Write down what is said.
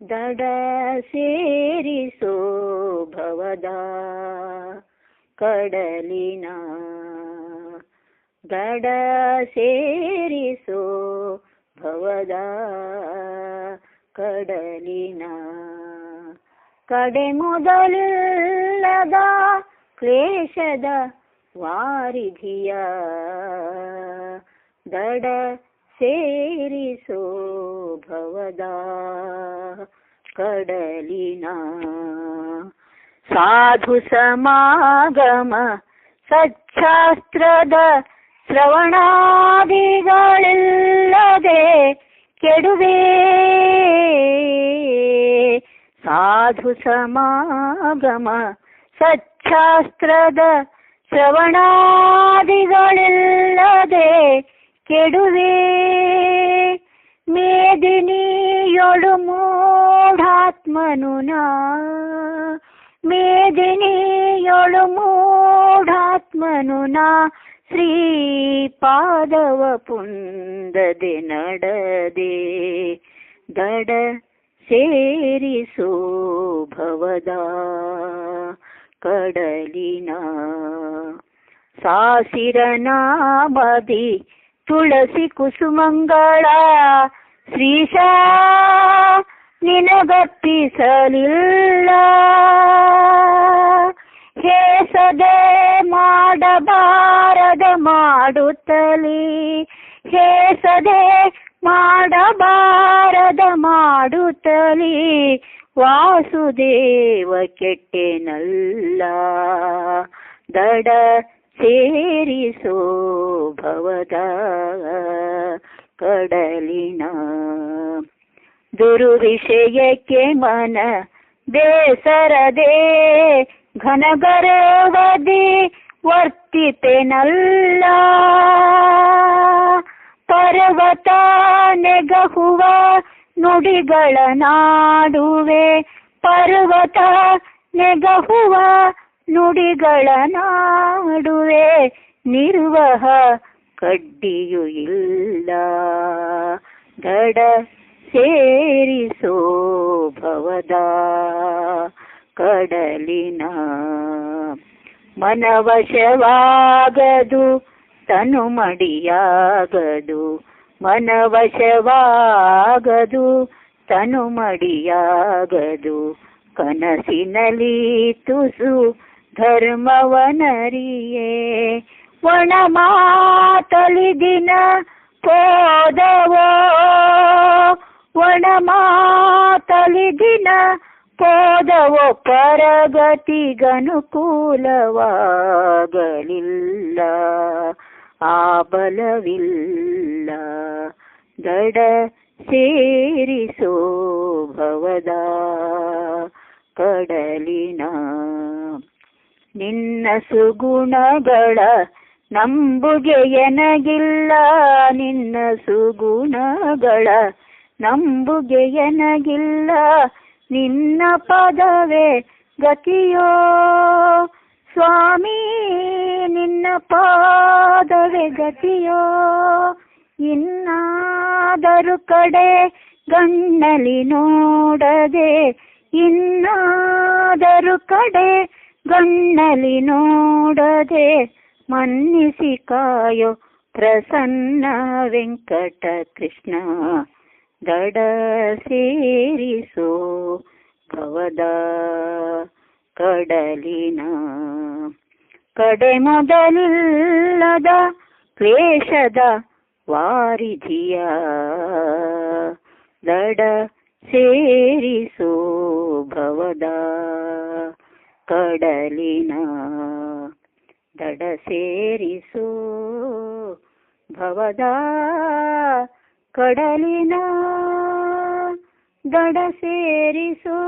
ದಡ ಸೇರಿಸೋ ಭವದ ಕಡಲಿನ ದಡ ಸೇರಿಸೋ ಭವದ ಕಡಲಿನ ಕಡೆ ಮೊದಲಿಲ್ಲದ ಕ್ಲೇಶದ ವಾರಿಧಿಯ ದಡ ಸೇರಿಸೋ ಭವದ ಕಡಲಿನ ಸಾಧು ಸಮಾಗಮ ಸಚ್ಛಾಸ್ತ್ರದ ಶ್ರವಣಾದಿಗಳಿಲ್ಲದೆ ಕೆಡುವೆ. ಸಾಧು ಸಮಾಗಮ ಸಚ್ಛಾಸ್ತ್ರದ ಶ್ರವಣಾದಿಗಳಿಲ್ಲದೆ ಕೆಡುವೆ. ಮೇದಿನಿಯೊಳು ಮೂಢಾತ್ಮನು ನಾ ಮೇದಿನಿಯೊಳು ಮೂಢಾತ್ಮನು ನಾ ಶ್ರೀಪಾದವ ಪುಂದದೆ ನಡದೆ. ದಡ ಸೇರಿಸೋ ಭವದ ಕಡಲಿನ. ಸಾಸಿರ ನಾಮದಿ ತುಳಸಿ ಕುಸುಮಂಗಳ ಶ್ರೀಶಾ ನಿನಗಪ್ಪಿಸಲಿಲ್ಲ. ಹೇಸದೆ ಮಾಡಬಾರದ ಮಾಡುತ್ತಲೇ ಹೇಸದೆ ಮಾಡಬಾರದ ಮಾಡುತ್ತಲೇ ವಾಸುದೇವ ಕೆಟ್ಟೆನಲ್ಲ. ದಡ ಸೇರಿಸೋ ಭವದ ಕಡಲಿನ ದುರುವಿಷಯಕ್ಕೆ ಮನ ಬೇಸರದೆ ಘನಗರವದಿ ವರ್ತಿತೆನಲ್ಲ. ಪರ್ವತ ನೆಗಹುವ ನುಡಿಗಳ ನಾಡುವೆ ಪರ್ವತ ನೆಗಹುವ ನುಡಿಗಳ ನಾಡುವೆ ನಿರ್ವಹ ಕಡ್ಡಿಯು ಇಲ್ಲ. ದಡ ಸೇರಿಸೋ ಭವದ ಕಡಲಿನ ಮನವಶವಾಗದು ತನು ಮಡಿಯಾಗದು ಮನವಶವಾಗದು ತನು ಮಡಿಯಾಗದು ಕನಸಿನಲಿ ತುಸು ಧರ್ಮವನರಿಯೇ ಒಣ ಮಾತಲಿ ದಿನ ಪೋದವೋ? ಒಣ ಮಾತಲಿ ದಿನ ಪೋದವೋ? ಪರಗತಿಗನುಕೂಲವಾಗಲಿಲ್ಲ ಆ ಬಲವಿಲ್ಲ ದಡ ಸೇರಿಸೋ ಭವದ ಕಡಲಿನ ನಿನ್ನ ಸುಗುಣಗಳ ನಂಬುಗೆ ಎನಗಿಲ್ಲ ನಿನ್ನ ಸುಗುಣಗಳ ನಂಬುಗೆ ಎನಗಿಲ್ಲ ನಿನ್ನ ಪದವೇ ಗತಿಯೋ ಸ್ವಾಮಿ, ನಿನ್ನ ಪಾದವೇ ಗತಿಯೋ? ಇನ್ನಾದರೂ ಕಡೆ ಗಣ್ಣಲಿ ನೋಡದೆ, ಇನ್ನಾದರೂ ಕಡೆ ಗಣ್ಣಲಿ ನೋಡದೆ ಮನ್ನಿಸಿ ಕಾಯೋ ಪ್ರಸನ್ನ ವೆಂಕಟ ಕೃಷ್ಣ ದಡ ಸೇರಿಸೋ ಭವದ ಕಡಲಿನ ಕಡೆ ಮೊದಲಿಲ್ಲದ ಕ್ಲೇಶದ ವಾರಿಧಿಯ ದಡ ಸೇರಿಸೋ ಭವದ ಕಡಲಿನ ದಡ ಸೇರಿಸು. ಭವದ ಕಡಲಿನ ದಡ ಸೇರಿಸೋ.